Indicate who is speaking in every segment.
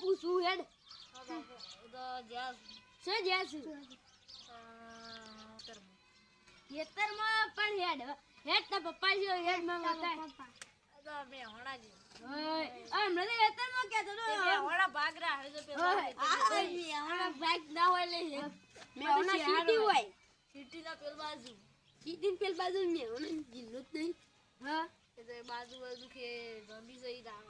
Speaker 1: પૂછવું હેડ.
Speaker 2: તો જ્યાં
Speaker 1: જ્યાં છું ખેતરમાં પણ હેડ પપ્પા હેડમાં
Speaker 2: તો મેં જ
Speaker 1: ઓય આ ખેતરમાં તો
Speaker 2: મેં તો પેલો
Speaker 1: ના હોય લે મેં સીટી
Speaker 2: બાજુ.
Speaker 1: સીટી પેલ બાજુ મેં હમણાં જિલ્લો જ નહીં. હા.
Speaker 2: એ તો બાજુ બાજુ કે ગંભી જઈ જ
Speaker 1: આ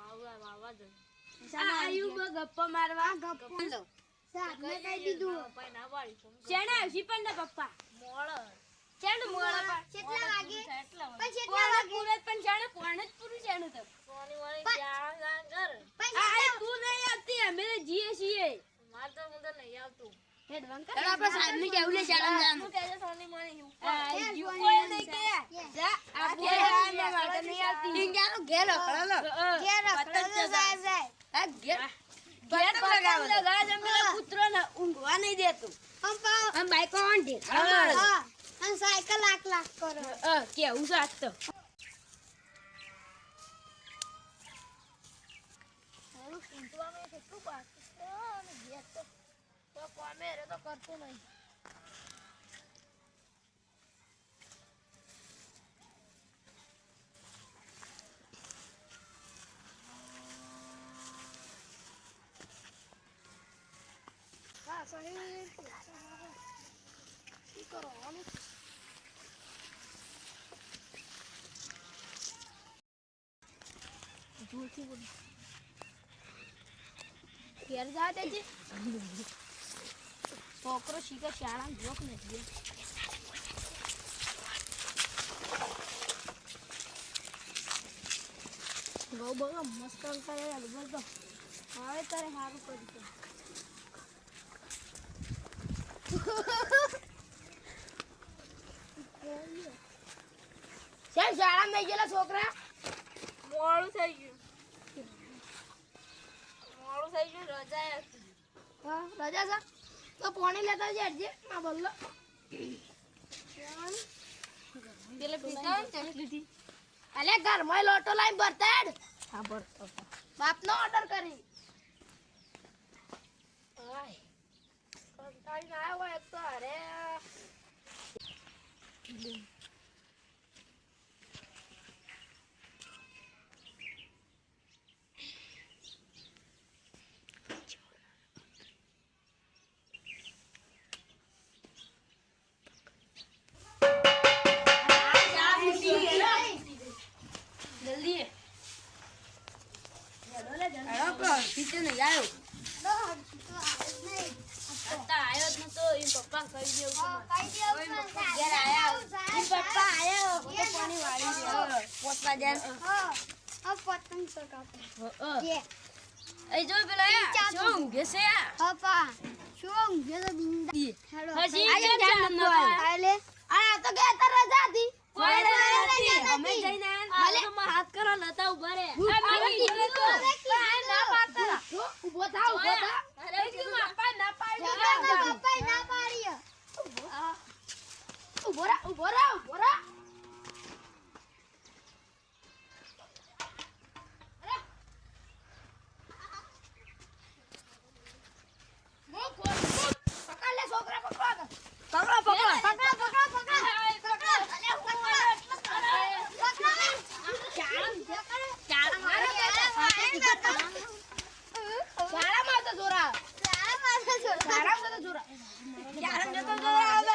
Speaker 1: ગપ્પા મારવા. ગપ્પા. લો
Speaker 2: કઈ દીધું? પપ્પાએ ના પાડી ફોન કરી.
Speaker 1: ચેણે પણ તાર પપ્પા?
Speaker 2: મોળ
Speaker 1: ચેણે મોળા પણ?
Speaker 3: કેટલા વાગે?
Speaker 2: એટલા વાગે.
Speaker 3: પછી
Speaker 1: પણ જાણે કોણે જ પૂરું જાણે તો.
Speaker 2: સોની વાળી જાણ જાણ કર.
Speaker 1: આ આ તું નહીં આવતી અમે જીએ છીએ.
Speaker 2: માર તો હું તો નહીં આવતું.
Speaker 1: હેડ વંકર આપણે સાહેબ ને કેવું લે? ચાલન જાન
Speaker 2: શું કહેજે સોની મારી હું
Speaker 1: આ યુ કોઈ નહીં કે? જા આ બોલ આ મે વાગે નહીં આવતી. ઇંગાનો ઘેર રખડલો
Speaker 3: ઘેર રખડેલો જાય જાય.
Speaker 1: આ ઘેર ઘેર લગાવ લગા જમે પુત્ર ને ઊંઘવા નહીં દેતું. બાઈક
Speaker 3: અને સાયકલ લાખ લાખ કરો.
Speaker 1: અ કેવું સાત તો.
Speaker 2: કરતું નહીં. હા સહી છોકરો શીખે શાળા જોક નથી બહુ બહુ મસ્ત કરે હવે તારે સારું કરી દે
Speaker 1: થઈ ગયેલા છોકરા.
Speaker 2: મોડું થઈ ગયું. મોડું થઈ ગયું રજા
Speaker 1: હા રજા છે? તો પોણી લેતા જજે ના બોલો
Speaker 2: પેલે પીતા લીધી
Speaker 1: અલે ઘરમાં લોટો લાઈન ભરતા હેડ
Speaker 2: હા
Speaker 1: બાપનો ઓર્ડર કરી.
Speaker 2: કંટાળી ના આવ્યો એક તો અરે
Speaker 1: જલ્દી હેડો કો સીટે નહીં આવ્યો
Speaker 2: અત્યારે આવ્યો જ નતો એમ પપ્પા કહી દેવું તમારે.
Speaker 1: ઘેર આયા ઈ પપ્પા આયો હું તો પાણી વાળી રહ્યો પોતવા જાય
Speaker 3: પતંગ ચગાવતા જે
Speaker 1: એ જો પેલા આ શું ઊંઘે છે આ
Speaker 3: પપ્પા શું ઊંઘે તો બિંદા હેડો
Speaker 1: હજી
Speaker 3: આજે
Speaker 1: કેમ
Speaker 3: ચાલ
Speaker 1: ચાલ નતો આવ્યો?
Speaker 3: આલે
Speaker 1: આ તો કે તાર રજા હતી.
Speaker 2: અમે
Speaker 1: જઈને
Speaker 2: હાલે હાથ કરો નતા ઊભા રે
Speaker 1: અમે કીધું તું.
Speaker 2: પણ આ ના પાડતા
Speaker 1: જો, ઊભો થા ઊભો થા
Speaker 2: અરે કીધું આપા ના પાડી
Speaker 3: પપ્પા પપ્પા ના પાડી
Speaker 1: ઊભો રહા ઊભો રહા ઊભો રહા મુક, મુક, મુક. પકડ લે છોકરા પકડો પકડો પકડો
Speaker 3: પકડો પકડો પકડો
Speaker 1: શાળામાં તો જોરા શાળામાં તો જોરા શાળામાં તો જોરા આવે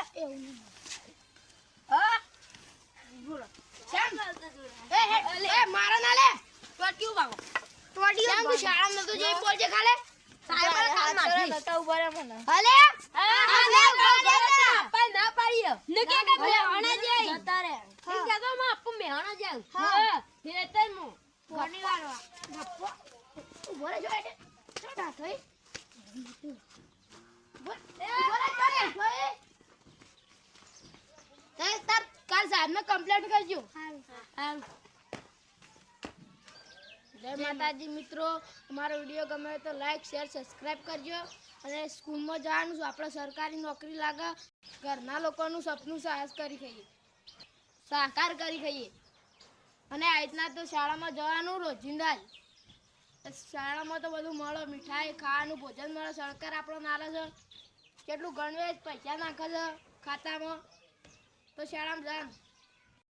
Speaker 1: હા બોલો શ્યામ એ હે એ મારા ના લે તો ક્યું ભાગો શ્યામ તું જઈ બોલજે ખાલે. કાલ ના. સાહેબ
Speaker 4: સાહેબને કમ્પ્લેન્ટ કરજો. જય માતાજી મિત્રો. અમારો વીડિયો ગમે તો લાઈક શેર સબસ્ક્રાઇબ કરજો. અને સ્કૂલમાં જવાનું છું. આપણે સરકારી નોકરી લાગે. ઘરના લોકોનું સપનું સાહસ કરી ખાઈએ. સાકાર કરી ખાઈએ. અને આ રીતના તો શાળામાં જવાનું રોજિંદા શાળામાં તો બધું મળો. મીઠાઈ, ખાવાનું, ભોજન મળે. સરકાર આપણો નાલે છે. કેટલું ગણવે પૈસા નાખે છે ખાતામાં. તો શાળામાં જવાનું.